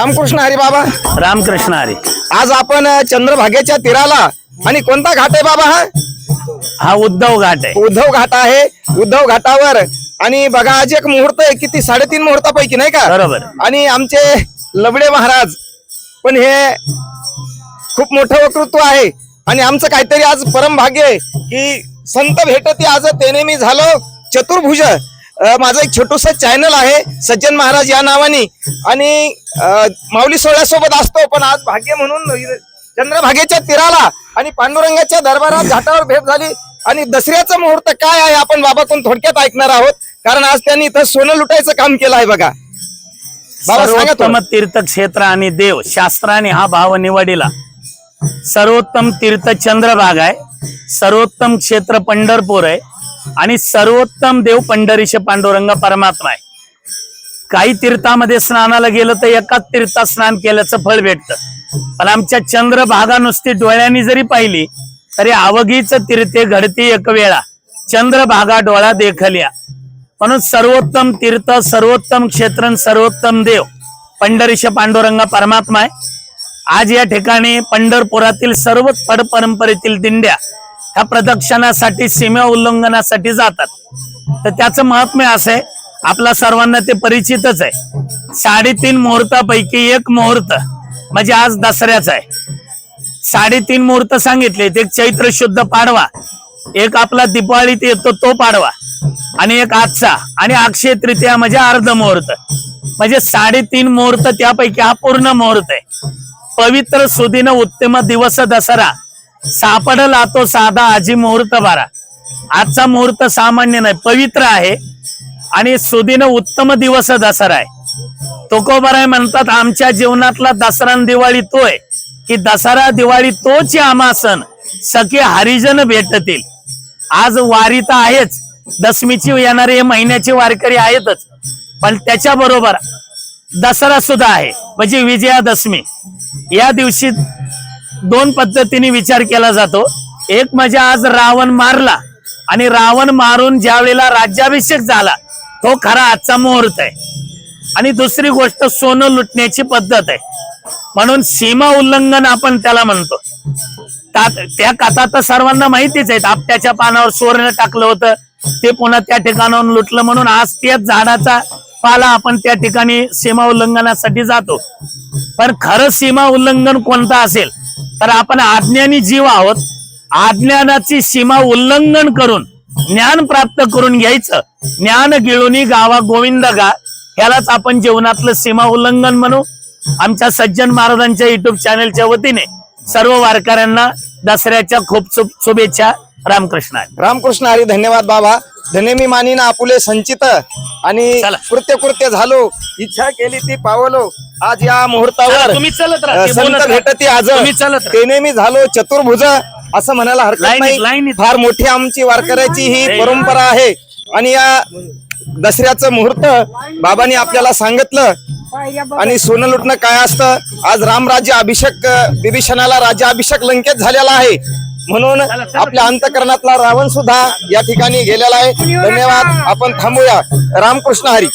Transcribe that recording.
रामकृष्ण हरी बाबा. रामकृष्ण हरी. आज आपण चंद्रभागेच्या तीराला आणि कोणता घाट आहे बाबा हा? हा उद्धव घाट आहे. उद्धव घाट आहे. उद्धव घाटावर. आणि बघा आज एक मुहूर्त आहे किती साडेतीन मुहूर्तापैकी नाही का? बरोबर. आणि आमचे लबडे महाराज पण हे खूप मोठं वक्तृत्व आहे. आणि आमचं काहीतरी आज परम भाग्य आहे की संत भेटती आज तेने मी झालो चतुर्भुज. माझा एक छोटस चॅनल आहे सज्जन महाराज या नावाने. आणि माऊली सोहळ्यासोबत असतो पण आज भाग्य म्हणून चंद्रभागेच्या तीराला आणि पांडुरंगाच्या दरबारात घाटावर भेट झाली. आणि दसऱ्याचं मुहूर्त काय आहे आपण बाबाकडून थोडक्यात ऐकणार आहोत. कारण आज त्यांनी इथं सोनं लुटायचं काम केलं आहे बघा. सर्वोत्तम तीर्थक्षेत्र आणि देव शास्त्राने हा भाव निवडिला. सर्वोत्तम तीर्थ चंद्रभाग आहे. सर्वोत्तम क्षेत्र पंढरपूर आहे. आणि सर्वोत्तम देव पंढरीश पांडुरंग परमात्मा आहे. काही तीर्थामध्ये स्नानाला गेलं तर एकाच तीर्थात स्नान केल्याचं फळ भेटतं. पण आमच्या चंद्रभागा नुसती डोळ्यांनी जरी पाहिली तरी अवघीच तीर्थे घडती एक वेळा. चंद्रभागा डोळा देखल्या. म्हणून सर्वोत्तम तीर्थ सर्वोत्तम क्षेत्र सर्वोत्तम देव पंढरीश पांडुरंग परमात्मा आहे. आज या ठिकाणी पंढरपुरातील सर्व पडपरंपरेतील दिंड्या ह्या प्रदक्षिणासाठी सीमा उल्लंघनासाठी जातात. तर त्याचं महात्म्य असं आहे आपल्या सर्वांना ते परिचितच आहे. साडेतीन मुहूर्तापैकी एक मुहूर्त म्हणजे आज दसऱ्याचा आहे. साडेतीन मुहूर्त सांगितलेत. एक चैत्र शुद्ध पाडवा एक आपला दिपाळीत येतो तो पाडवा आणि एक आजचा आणि अक्षय तृतीया म्हणजे अर्ध मुहूर्त. म्हणजे साडेतीन मुहूर्त त्यापैकी हा पूर्ण मुहूर्त आहे. पवित्र सुदिन उत्तम दिवस दसरा. सापडला तो साधा आजी मुहूर्त बारा. आजचा मुहूर्त सामान्य नाही पवित्र आहे. आणि सुदिन उत्तम दिवस दसरा आहे. तुकोबराय म्हणतात आमच्या जीवनातला दसरा आणि दिवाळी तो आहे की दसरा दिवाळी तोच आम्हा सण. सखे हरिजन भेटतील. आज वारी तर आहेच. दसमीची येणारे हे महिन्याचे वारकरी आहेतच. पण त्याच्या बरोबर दसरा सुद्धा आहे. म्हणजे विजयादशमी. या दिवशी दोन पद्धतीने विचार केला जातो. एक म्हणजे आज रावण मारला आणि रावण मारून ज्या वेळेला राज्याभिषेक झाला तो खरा आजचा मुहूर्त आहे. आणि दुसरी गोष्ट सोनं लुटण्याची पद्धत आहे. म्हणून सीमा उल्लंघन आपण त्याला म्हणतो. त्या कथा तर सर्वांना माहितीच आहेत. आपट्याच्या पानावर सुवर्ण टाकलं होतं. ते पुन्हा त्या ठिकाणाहून लुटलं म्हणून आज त्याच झाडाचा पाला आपण त्या ठिकाणी सीमा उल्लंघनासाठी जातो. पण खरं सीमा उल्लंघन कोणतं असेल? तर आपण अज्ञानी जीव आहोत. अज्ञानाची सीमा उल्लंघन करून ज्ञान प्राप्त करून घ्यायचं. ज्ञान गिळूनी गावा गोविंद गा. यालाच आपण जीवनातलं सीमा उल्लंघन म्हणू. आमच्या सज्जन महाराजांच्या युट्यूब चॅनलच्या वतीने सर्व वारकऱ्यांना दसऱ्याच्या खूप शुभेच्छा. रामकृष्ण. रामकृष्ण हरी धन्यवाद बाबा. धने मी मानिना आपुले संचित आणि चला. कृत्य कृत्य झालो इच्छा केली ती पावलो आज या मुहूर्तावर तुम्ही चलत राहा, अ, ते संत राहा. भेटती आज तुम्ही चलत राहा. तेने मी झालो चतुर्भुज असं म्हणायला हरकत लाईनीत- नाही लाईनीत. फार मोठी आमची वारकऱ्याची ही. परंपरा आहे आणि या दसऱ्याचं मुहूर्त बाबांनी आपल्याला सांगितलं आणि सोनं लुटणं काय असतं आज रामराज्य अभिषेक अ, बिभीषणाला राज्याभिषेक लंकेत झालेला आहे म्हणून आपल्या अंतकरणातला रावण सुद्धा या ठिकाणी गेलेला आहे. धन्यवाद. आपण थांबूया. रामकृष्ण हरी.